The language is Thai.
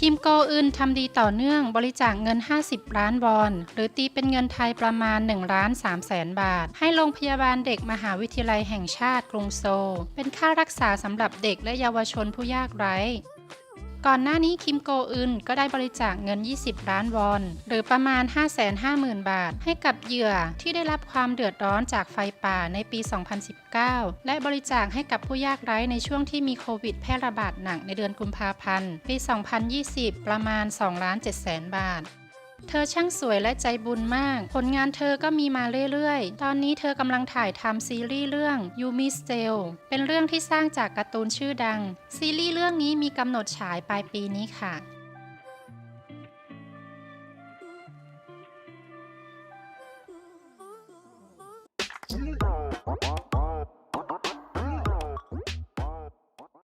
คิมโกอึนทำดีต่อเนื่องบริจาคเงิน 50 ล้านวอน หรือตีเป็นเงินไทยประมาณ1ล้าน3แสนบาท ให้โรงพยาบาลเด็กมหาวิทยาลัยแห่งชาติกรุงโซลเป็นค่ารักษาสำหรับเด็กและเยาวชนผู้ยากไร้ ก่อนหน้านี้คิมโกอึนก็ได้บริจาคเงิน 20 ล้านวอน หรือประมาณ 550,000 บาท ให้กับเหยื่อที่ได้รับความเดือดร้อนจากไฟป่าในปี 2019 และบริจาคให้กับผู้ยากไร้ในช่วงที่มีโควิดแพร่ระบาดหนักในเดือนกุมภาพันธ์ ปี 2020 ประมาณ2ล้าน7แสนบาท เธอช่างสวยและใจบุญมาก ผลงานเธอก็มีมาเรื่อยๆ ตอนนี้เธอกำลังถ่ายทำซีรีส์เรื่องยูมิสเ e ลเป็นเรื่องที่สร้างจากการ์ตูนชื่อดัง ซีรีส์เรื่องนี้มีกำหนดฉายปลายปีนี้ค่ะ